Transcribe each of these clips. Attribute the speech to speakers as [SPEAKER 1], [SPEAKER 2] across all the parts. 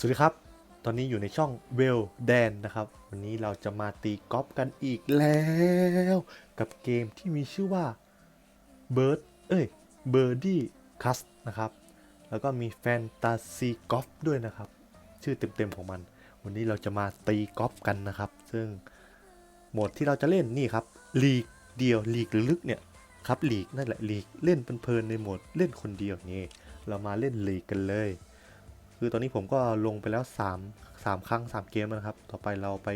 [SPEAKER 1] สวัสดีครับ ตอนนี้อยู่ในช่องเวลแดนนะครับ วันนี้เราจะมาตีกอล์ฟกันอีกแล้ว กับเกมที่มีชื่อว่า Bird เอ้ย Birdie Cast นะครับ แล้วก็มีแฟนตาซีกอล์ฟด้วยนะครับ ชื่อเต็มๆของมัน วันนี้เราจะมาตีกอล์ฟกันนะครับ ซึ่งโหมดที่เราจะเล่นนี่ครับลีกเดียวลีกลึกเนี่ยครับลีกนั่นแหละลีกเล่นเพลินในโหมดเล่นคนเดียวนี่เรามาเล่นลีกกันเลย คือตอนนี้ผมก็ลงไปแล้ว 3 3 ครั้ง 3 เกมนะครับ ต่อไปเราไป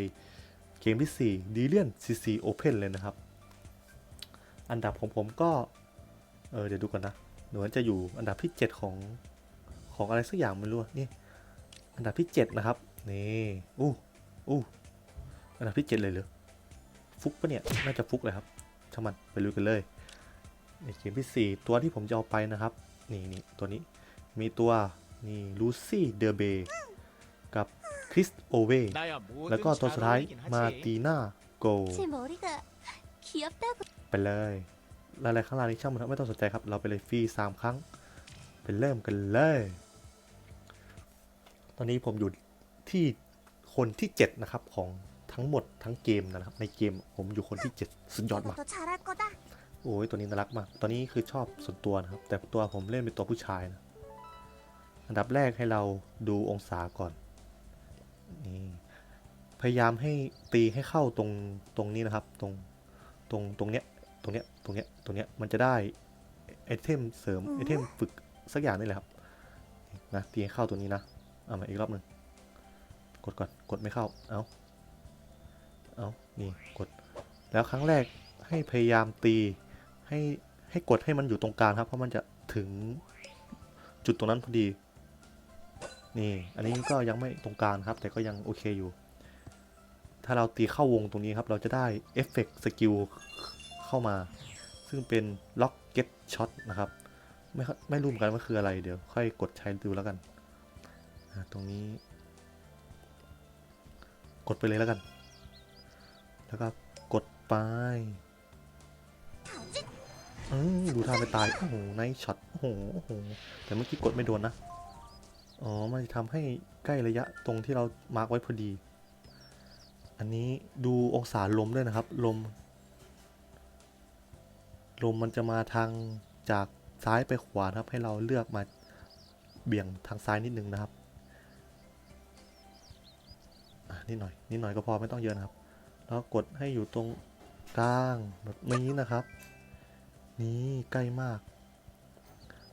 [SPEAKER 1] เกมที่ 4 d i l i a n CC Open เลยนะครับ อันดับของผมก็ เออเดี๋ยวดูก่อนนะหนูจะอยู่อันดับที่ 7 ของของอะไรสักอย่างไม่รู้นี่อันดับที่ 7 นะครับ นี่อู้อู้อันดับที่ 7 เลยเหรอฟุกปะเนี่ย น่าจะฟุกเลยครับช่างมันไปลุยกันเลยในเกมที่ 4 ตัวที่ผมจะเอาไปนะครับ นี่นี่ตัวนี้มีตัว นี่ลูซี่เดอเบกับคริสโอเวแล้วก็ตัวสุดท้ายมาตีน่าโกไปเลยรายละข้างล่างนี้ช่างมันไม่ต้องสนใจครับ เราไปเลยฟรีสามครั้งไปเริ่มกันเลย ตอนนี้ผมอยู่ที่คนที่ 7 นะครับ ของทั้งหมดทั้งเกมนะครับ ในเกมผมอยู่คนที่ 7 สุดยอดมากโอ้ยตัวนี้น่ารักมาก ตอนนี้คือชอบส่วนตัวนะครับ แต่ตัวผมเล่นเป็นตัวผู้ชายนะ อันดับแรกให้เราดูองศาก่อนนี่พยายามให้ตีให้เข้าตรงตรงนี้นะครับ ตรงตรงตรงเนี้ยตรงเนี้ยตรงเนี้ยตรงเนี้ยมันจะได้ไอเทมเสริมไอเทมฝึกสักอย่างนี่แหละครับนะตีให้เข้าตัวนี้นะเอามาอีกรอบหนึ่งกดก่อนกดไม่เข้าเอาเอานี่กด แล้วครั้งแรกให้พยายามตีให้ให้กดให้มันอยู่ตรงกลางครับ เพราะมันจะถึงจุดตรงนั้นพอดี นี่ อันนี้ก็ยังไม่ตรงกลางครับ แต่ก็ยังโอเคอยู่ ถ้าเราตีเข้าวงตรงนี้ครับ เราจะได้เอฟเฟกต์สกิลเข้ามา ซึ่งเป็นล็อกเก็ตช็อตนะครับ ไม่ไม่รู้เหมือนกันว่าคืออะไร เดี๋ยวค่อยกดใช้ดูแล้วกัน ตรงนี้ กดไปเลยแล้วกัน แล้วก็กดไปอืมดูท่าไม่ตาย โอ้โหไนช็อต โอ้โห โอ้โห แต่เมื่อกี้กดไม่โดนนะ อ๋อ มันจะทำให้ใกล้ระยะตรงที่เรามาร์กไว้พอดี อันนี้ดูองศาลมด้วยนะครับ ลม ลมมันจะมาทางจากซ้ายไปขวานะครับ ให้เราเลือกมาเบี่ยงทางซ้ายนิดนึงนะครับอะนิดหน่อยนิดหน่อยก็พอไม่ต้องเยอะนะครับ แล้วกดให้อยู่ตรงกลางแบบนี้นะครับ นี่ใกล้มาก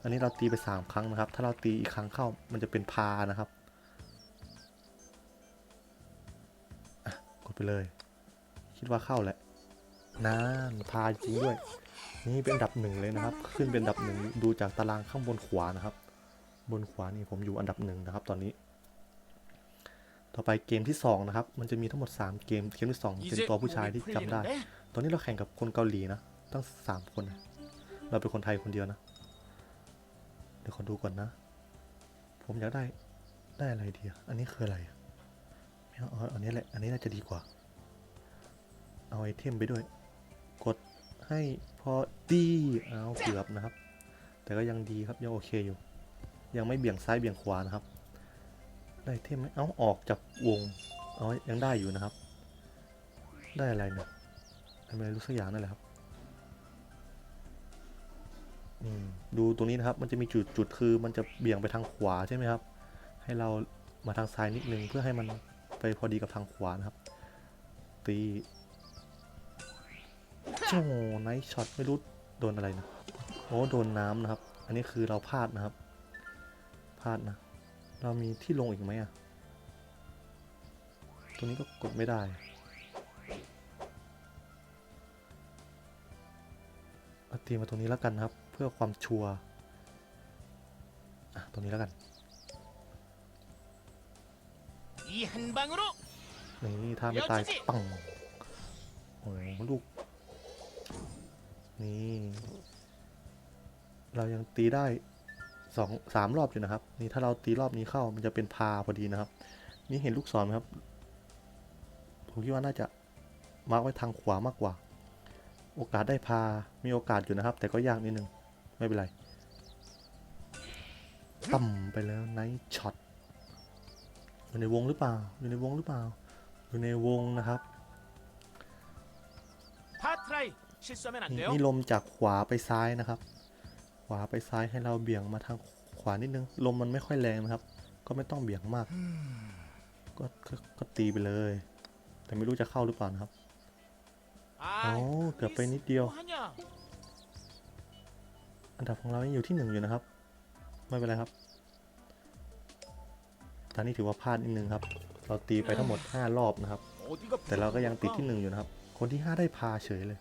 [SPEAKER 1] อันนี้เราตีไป 3 ครั้งนะครับ ถ้าเราตีอีกครั้งเข้ามันจะเป็นพานะครับกดไปเลย คิดว่าเข้าแหละนั่นพาจริงด้วย นี่เป็นอันดับหนึ่งเลยนะครับ ขึ้นเป็นอันดับหนึ่งดูจากตารางข้างบนขวานะครับ บนขวานี่ผมอยู่อันดับหนึ่งนะครับ ตอนนี้ ต่อไปเกมที่สองนะครับ มันจะมีทั้งหมด 3 เกม เกมที่สองเป็นตัวผู้ชายที่จำได้ ตอนนี้เราแข่งกับคนเกาหลีนะ ตั้งสามคน เราเป็นคนไทยคนเดียวนะ ดี๋ยวขอดูก่อนนะ ผมอยากได้ได้อะไรดีอะอันนี้คืออะไรอะไม่เอาอันนี้แหละ อันนี้น่าจะดีกว่า เอาไอเทมไปด้วย กดให้พอดีเอาเกือบนะครับ แต่ก็ยังดีครับยังโอเคอยู่ ยังไม่เบี่ยงซ้ายเบี่ยงขวานะครับ ได้เทมไหมเอาออกจากวง เอายังได้อยู่นะครับ ได้อะไรเนี่ยอะไรรู้สักอย่างนั่นแหละครับ ดูตรงนี้นะครับ มันจะมีจุดจุดคือมันจะเบี่ยงไปทางขวาใช่ไหมครับ ให้เรามาทางซ้ายนิดนึงเพื่อให้มันไปพอดีกับทางขวานะครับ ตีโอ้ไนท์ช็อตไม่รู้โดนอะไรนะ โอ้โดนน้ำนะครับ อันนี้คือเราพลาดนะครับ พลาดนะ เรามีที่ลงอีกไหมอะตรงนี้ก็กดไม่ได้ ตีมาตรงนี้แล้วกันครับ เพื่อความชัวร์ตรงนี้แล้วกันนี่ถ้าไม่ตายปังโอ้ลูก นี่ เรายังตีได้สองสามรอบอยู่นะครับ นี่ถ้าเราตีรอบนี้เข้ามันจะเป็นพาพอดีนะครับ นี่เห็นลูกศรไหมครับ ผมคิดว่าน่าจะมาไว้ทางขวามากกว่า โอกาสได้พา มีโอกาสอยู่นะครับ แต่ก็ยากนิดนึง ไม่เป็นไรต่ำไปแล้วไนท์ช็อตอยู่ในวงหรือเปล่า อยู่ในวงหรือเปล่า อยู่ในวงนะครับนี่นี่ลมจากขวาไปซ้ายนะครับ ขวาไปซ้ายให้เราเบี่ยงมาทางขวานิดนึง ลมมันไม่ค่อยแรงนะครับ ก็ไม่ต้องเบี่ยงมาก ก็ก็ตีไปเลย แต่ไม่รู้จะเข้าหรือเปล่านะครับ
[SPEAKER 2] โอ้
[SPEAKER 1] เกือบไป
[SPEAKER 2] นิดเดียว
[SPEAKER 1] อันดับของเรายังอยู่ที่หนึ่งอยู่นะครับ ไม่เป็นไรครับ ตอนนี้ถือว่าพลาดนิดนึงครับ เราตีไปทั้งหมด 5 รอบนะครับ แต่เราก็ยังติดที่หนึ่งอยู่นะครับ คนที่ 5 ได้พาเฉยเลย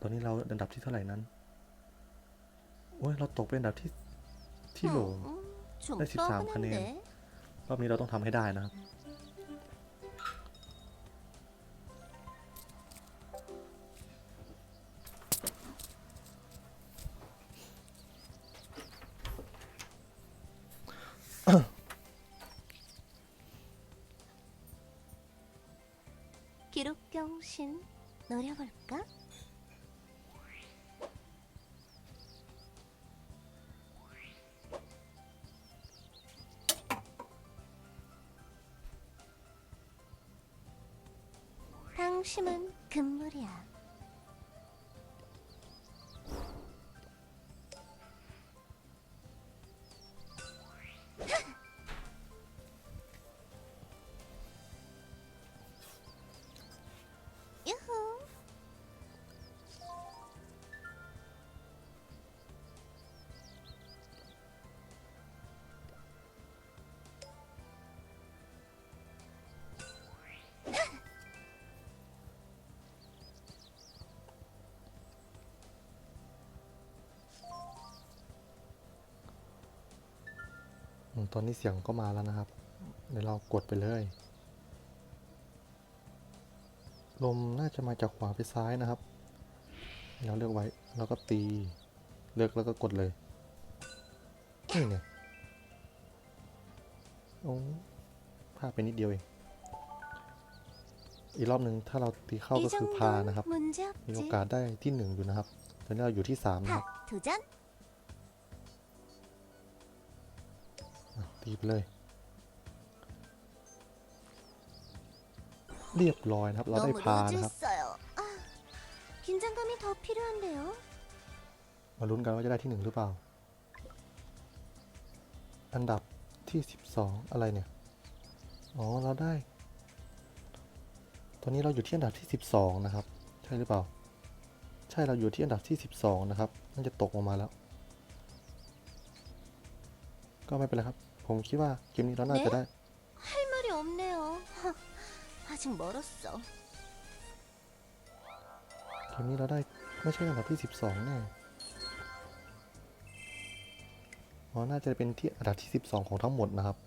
[SPEAKER 1] ตอนนี้เราอันดับที่เท่าไหร่นั้น โอ้ยเราตกเป็นอันดับที่ที่โหล
[SPEAKER 3] ได้
[SPEAKER 1] 13 คะแนน รอบนี้เราต้องทำให้ได้นะครับ
[SPEAKER 3] 경신 노려볼까? 당신은 금물이야.
[SPEAKER 1] ตอนนี้เสียงก็มาแล้วนะครับ เดี๋ยวเรากดไปเลย ลมน่าจะมาจากขวาไปซ้ายนะครับ แล้วเลือกไว้ แล้วก็ตี เลือกแล้วก็กดเลย นี่เนี่ยโอ้พาดไปนิดเดียวเอง อีกรอบหนึ่งถ้าเราตีเข้าก็คือพานะครับ มีโอกาสได้ที่หนึ่งอยู่นะครับ ตอนนี้เราอยู่ที่สามนะครับีไเลย เรียบร้อยนะครับ เราได้พานะครับมาลุ้นกันว่าจะได้ที่หนึ่งหรือเปล่า อันดับที่สิบสองอะไรเนี่ย อ๋อ เราได้ ตอนนี้เราอยู่ที่อันดับที่สิบสองนะครับ ใช่หรือเปล่า ใช่เราอยู่ที่อันดับที่สิบสองนะครับน่าจะตกออกมาแล้ว ก็ไม่เป็นไรครับ ผมคิดว่าเกมนี้เราน่าจะได้
[SPEAKER 3] 할 말이 없네요. 허, 아직 멀었어.
[SPEAKER 1] เกมนี้เราได้ไม่ใช่อันดับที่สิบสองแน่อ๋อน่าจะเป็นที่อันดับที่สิบสองของทั้งหมดนะครับ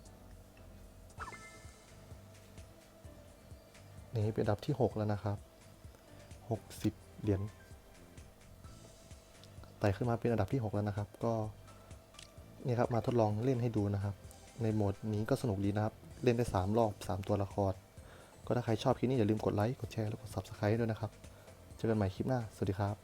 [SPEAKER 1] นี่เป็นอันดับที่หกแล้วนะครับหกสิบเหรียญไต่ขึ้นมาเป็นอันดับที่หกแล้วนะครับ ก็นี่ครับมาทดลองเล่นให้ดูนะครับ ในโหมดนี้ก็สนุกดีนะครับ เล่นได้สามรอบสามตัวละคร ก็ถ้าใครชอบคลิปนี้อย่าลืมกดไลค์ กดแชร์ แล้วกด subscribe ด้วยนะครับ เจอกันใหม่คลิปหน้า สวัสดีครับ